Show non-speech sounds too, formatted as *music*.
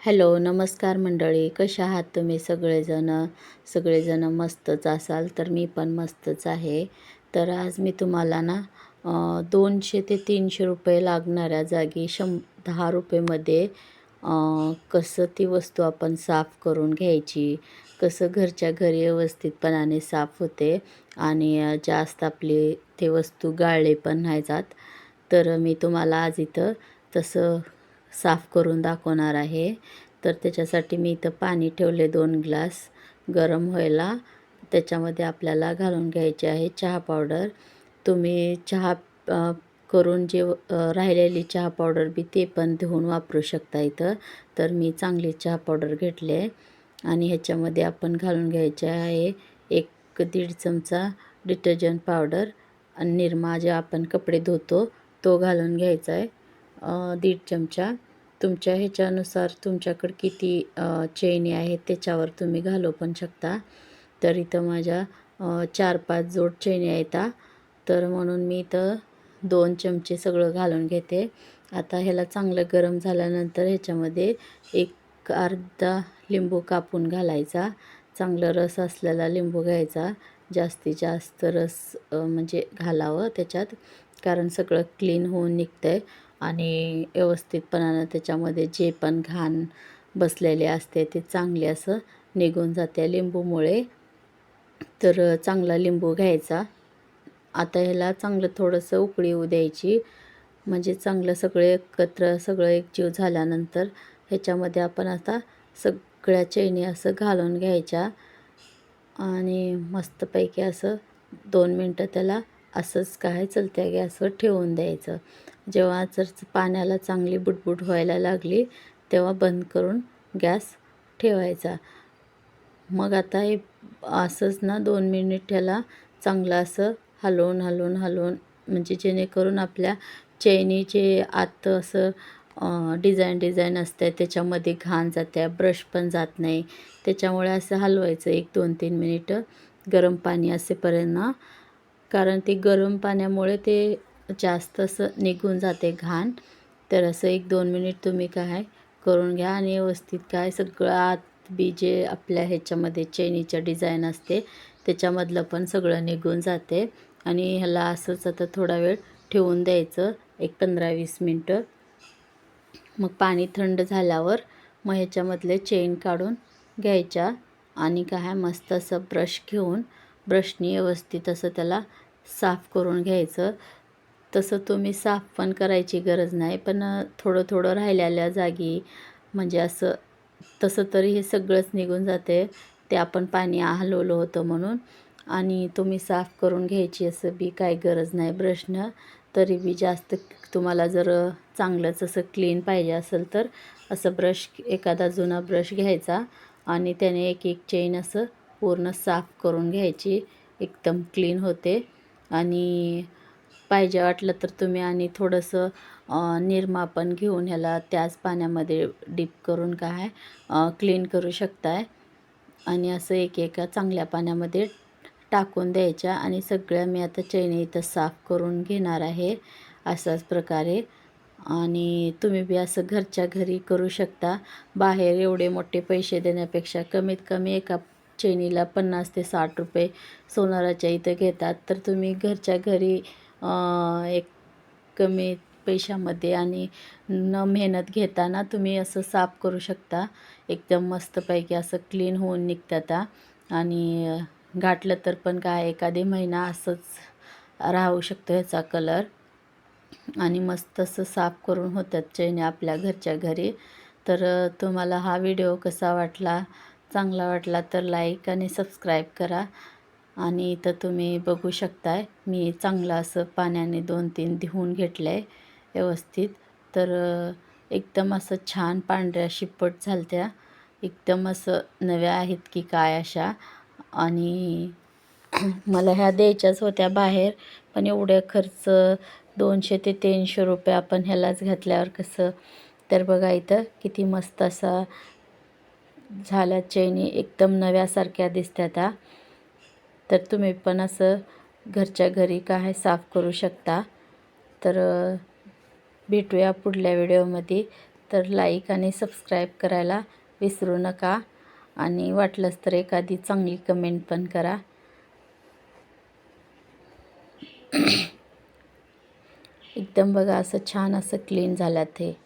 Hello नमस्कार मंडळी. कशा आहात तुम्ही? सगळेजण सगळेजण मस्तच असाल तर मी पण मस्तच आहे. तर आज मी तुम्हाला ना दोनशे ते तीनशे रुपये लागणाऱ्या जागी शं दहा रुपयेमध्ये कसं ती वस्तू आपण साफ करून घ्यायची कसं घरच्या घरी व्यवस्थितपणाने साफ होते आणि जास्त आपली ते वस्तू गाळले पण नाही जात तर मी तुम्हाला आज इथं तसं साफ करून दाखवणार आहे. तर त्याच्यासाठी मी इथं पाणी ठेवले दोन ग्लास गरम व्हायला. त्याच्यामध्ये आपल्याला घालून घ्यायचे आहे चहा पावडर. तुम्ही चहा करून जे राहिलेली चहा पावडर बी ते पण धुवून वापरू शकता इथं. तर मी चांगली चहा पावडर घेतली. आहे आणि ह्याच्यामध्ये आपण घालून घ्यायचे आहे एक दीड चमचा डिटर्जंट पावडर. आणि निरमा जे आपण कपडे धुतो तो घालून घ्यायचा आहे. दीड चमचा. तुमच्या ह्याच्यानुसार तुमच्याकडे किती चैनी आहेत त्याच्यावर तुम्ही घालू पण शकता. तर इथं माझ्या चार पाच जोड चैनी आहेत तर म्हणून मी इथं दोन चमचे सगळं घालून घेते. आता ह्याला चांगलं गरम झाल्यानंतर ह्याच्यामध्ये एक अर्धा लिंबू कापून घालायचा. चांगलं रस असलेला लिंबू घ्यायचा. जास्तीत जास्त रस म्हणजे घालावं त्याच्यात. कारण सगळं क्लीन होऊन निघतं आहे आणि व्यवस्थितपणानं त्याच्यामध्ये जे पण घाण बसलेले असते ते चांगले असं निघून जाते लिंबूमुळे. तर चांगला लिंबू घ्यायचा. आता ह्याला चांगलं थोडंसं उकळी येऊ द्यायची. म्हणजे चांगलं सगळे एकत्र सगळं एकजीव झाल्यानंतर ह्याच्यामध्ये आपण आता सगळ्या चैनी असं घालून घ्यायच्या. आणि मस्तपैकी असं दोन मिनटं त्याला असंच काय चलत्या गॅसवर ठेवून द्यायचं. जेव्हा जर पाण्याला चांगली बुटबुट व्हायला लागली तेव्हा बंद करून गॅस ठेवायचा. मग आता हे असंच ना दोन मिनिट त्याला चांगलं असं हलवून हलवून हलवून म्हणजे जेणेकरून आपल्या चैनीचे आत असं डिझाईन डिझाईन असते त्याच्यामध्ये घाण जाते ब्रश पण जात नाही. त्याच्यामुळे असं हलवायचं एक दोन तीन मिनिटं. गरम पाणी असेपर्यंत कारण ते गरम पाण्यामुळे ते जास्त असं निघून जाते घाण. तर असं एक दोन मिनिट तुम्ही काय करून घ्या आणि व्यवस्थित काय सगळं आत बी जे आपल्या ह्याच्यामध्ये चेनीच्या डिझाईन असते त्याच्यामधलं पण सगळं निघून जाते. आणि ह्याला असंच आता थोडा वेळ ठेवून द्यायचं एक पंधरा वीस मिनटं. मग पाणी थंड झाल्यावर मग ह्याच्यामधले चेन काढून घ्यायच्या आणि काय मस्त असं ब्रश घेऊन ब्रशनी व्यवस्थित असं त्याला साफ करून घ्यायचं. तसं तुम्ही साफ पण करायची गरज नाही पण थोडं थोडं राहिलेल्या जागी म्हणजे असं तसं तरी हे सगळंच निघून जाते. ते आपण पाणी हलवलं होतं म्हणून. आणि तुम्ही साफ करून घ्यायची असं बी काही गरज नाही. ब्रशनं तरी बी जास्त तुम्हाला जर चांगलंच असं क्लीन पाहिजे असेल तर असं ब्रश एखादा जुना ब्रश घ्यायचा. आणि त्याने एक एक चेन असं पूर्ण साफ करून घ्यायची. एकदम क्लीन होते. आणि पाहिजे वाटलं तर तुम्ही आणि थोडंसं निरमा पण घेऊन ह्याला त्याच पाण्यामध्ये डीप करून काय क्लीन करू शकताय. आणि असं एक एका चांगल्या पाण्यामध्ये टाकून द्यायच्या आणि सगळ्या मी आता चैनी इथं साफ करून घेणार आहे अशाच प्रकारे. आणि तुम्ही बी असं घरच्या घरी करू शकता. बाहेर एवढे मोठे पैसे देण्यापेक्षा कमीत कमी एका चैनीला पन्नास ते साठ रुपये सोनाराच्या इथं घेतात. तर तुम्ही घरच्या घरी एक कमी पैशामध्ये आणि न मेहनत घेताना तुम्ही असं साफ करू शकता. एकदम मस्तपैकी असं क्लीन होऊन निघतात आणि घातलं तर पण काय एखादी महिना असंच राहू शकतो ह्याचा कलर आणि मस्त असं साफ करून होतात चैनी आपल्या घरच्या घरी. तर तुम्हाला हा व्हिडिओ कसा वाटला? चांगला वाटला तर लाईक आणि सबस्क्राईब करा. आणि इथं तुम्ही बघू शकताय मी चांगलं असं पाण्याने दोन तीन धुवून घेतलं आहे व्यवस्थित. तर एकदम असं छान पांढऱ्या शिपट झालत्या. एकदम असं नव्या आहेत की काय अशा. आणि *clears throat* मला ह्या द्यायच्याच होत्या बाहेर पण एवढ्या खर्च दोनशे ते तीनशे रुपये आपण ह्यालाच घातल्यावर कसं? तर बघा इथं किती मस्त असा झाल्या चैनी एकदम नव्यासारख्या दिसतात त्या. तर तुम्ही पण असं घरच्या घरी काय साफ करू शकता. तर भेटूया पुढल्या व्हिडिओमध्ये. तर लाईक आणि सबस्क्राईब करायला विसरू नका. आणि वाटलंच तर एखादी चांगली कमेंट पण करा. *coughs* एकदम बघा असं छान असं क्लीन झालं ते